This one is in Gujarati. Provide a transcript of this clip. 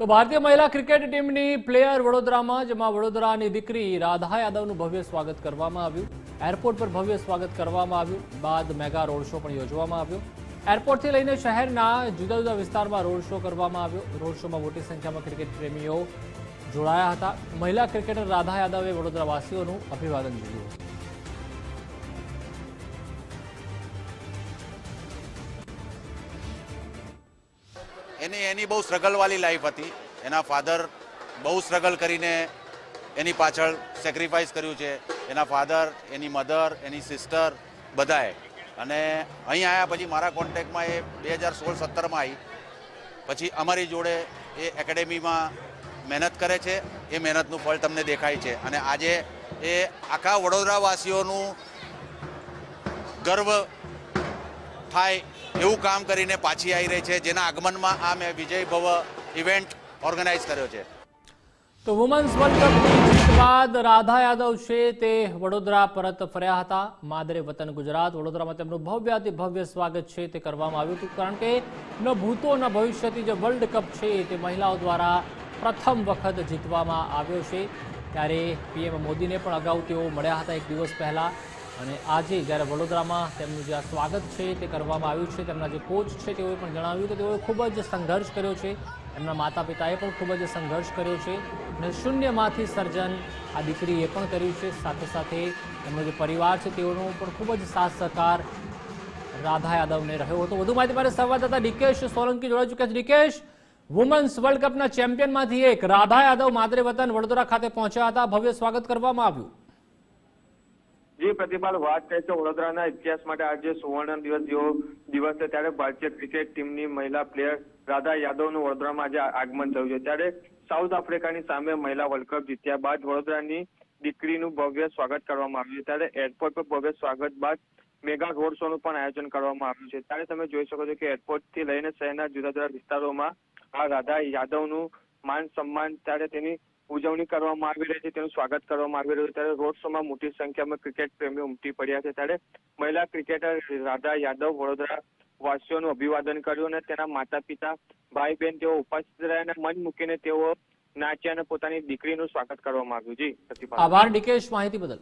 તો ભારતીય મહિલા ક્રિકેટ ટીમની પ્લેયર વડોદરામાં, જેમાં વડોદરાની દીકરી રાધા યાદવનું ભવ્ય સ્વાગત કરવામાં આવ્યું. એરપોર્ટ પર ભવ્ય સ્વાગત કરવામાં આવ્યું. બાદ મેગા રોડ શો પણ યોજવામાં આવ્યો. એરપોર્ટથી લઈને શહેરના જુદા જુદા વિસ્તારમાં રોડ શો કરવામાં આવ્યો. રોડ શોમાં મોટી સંખ્યામાં ક્રિકેટ પ્રેમીઓ જોડાયા હતા. મહિલા ક્રિકેટર રાધા યાદવે વડોદરાવાસીઓનું અભિવાદન ઝીલ્યું હતું. એની એની બહુ સ્ટ્રગલવાળી લાઈફ હતી. એના ફાધર બહુ સ્ટ્રગલ કરીને એની પાછળ સેક્રિફાઈસ કર્યું છે. એના ફાધર એની મધર એની સિસ્ટર બધાએ. અને અહીં આવ્યા પછી મારા કોન્ટેક્ટમાં એ બે હજાર સોળ સત્તરમાં આવી પછી અમારી જોડે એ એકેડેમીમાં મહેનત કરે છે. એ મહેનતનું ફળ તમને દેખાય છે. અને આજે એ આખા વડોદરાવાસીઓનું ગર્વ થાય એવું કામ કરીને પાછી આવી રહી છે, જેના આગમનમાં આ મેં વિજય ભવ ઇવેન્ટ ઓર્ગેનાઇઝ કર્યો છે. તો વુમન્સ વર્લ્ડ કપની જીત બાદ રાધા યાદવ છે તે વડોદરા પરત ફર્યા હતા. માદરે વતન ગુજરાત, વડોદરામાં તેમનું ભવ્યાતિ ભવ્ય સ્વાગત છે તે કરવામાં આવ્યું હતું. કારણ કે ન ભૂતો, ન ભવિષ્યથી જે વર્લ્ડ કપ છે તે મહિલાઓ દ્વારા પ્રથમ વખત જીતવામાં આવ્યો છે. ત્યારે પીએમ મોદીને પણ અગાઉ તેઓ મળ્યા હતા એક દિવસ પહેલા. અને આજે જ્યારે વડોદરામાં તેમનું જે આ સ્વાગત છે તે કરવામાં આવ્યું છે, તેમના જે કોચ છે તેઓએ પણ જણાવ્યું કે તેઓએ ખૂબ જ સંઘર્ષ કર્યો છે. એમના માતા પિતાએ પણ ખૂબ જ સંઘર્ષ કર્યો છે અને શૂન્યમાંથી સર્જન આ દીકરીએ પણ કર્યું છે. સાથે સાથે એમનો જે પરિવાર છે તેઓનો પણ ખૂબ જ સાથ સહકાર રાધા યાદવને રહ્યો હતો. વધુ માહિતી મારે સંવાદદાતા ડિકેશ સોલંકી જોડાઈ ચૂક્યા છે. ડિકેશ વુમન્સ વર્લ્ડ કપના ચેમ્પિયનમાંથી એક રાધા યાદવ માદરે વતન વડોદરા ખાતે પહોંચ્યા હતા. ભવ્ય સ્વાગત કરવામાં આવ્યું. જે પ્રતિભાલ વાત કહે છે વડોદરાના ઇતિહાસ માટે આજે સુવર્ણ દિવસ જેવો દિવસ છે. ત્યારે ભારતીય ક્રિકેટ ટીમની મહિલા પ્લેયર રાધા યાદવનું વડોદરામાં આજે આગમન થયું છે. ત્યારે સાઉથ આફ્રિકાની સામે મહિલા વર્લ્ડ કપ જીત્યા બાદ વડોદરાની દીકરીનું ભવ્ય સ્વાગત કરવામાં આવ્યું છે. ત્યારે એરપોર્ટ પર ભવ્ય સ્વાગત બાદ મેગા રોડ શોનું પણ આયોજન કરવામાં આવ્યું છે. ત્યારે તમે જોઈ શકો છો કે એરપોર્ટથી લઈને શહેરના જુદા જુદા વિસ્તારોમાં આ રાધા યાદવનું માન સન્માન, ત્યારે તેની ઉજવણી કરવામાં આવી રહી છે, તેનું સ્વાગત કરવામાં આવી રહ્યું છે. ત્યારે રોડ શોમાં મોટી સંખ્યામાં ક્રિકેટ પ્રેમીઓ ઉમટી પડ્યા છે. ત્યારે મહિલા ક્રિકેટર રાધા યાદવ વડોદરા વાસીઓનું અભિવાદન કર્યું અને તેના માતા પિતા ભાઈ બહેન તેઓ ઉપસ્થિત રહ્યા અને મન મૂકીને તેઓ નાચ્યા અને પોતાની દીકરીનું સ્વાગત કરવામાં આવ્યું. જી આભાર, ડીકેશ, માહિતી બદલ.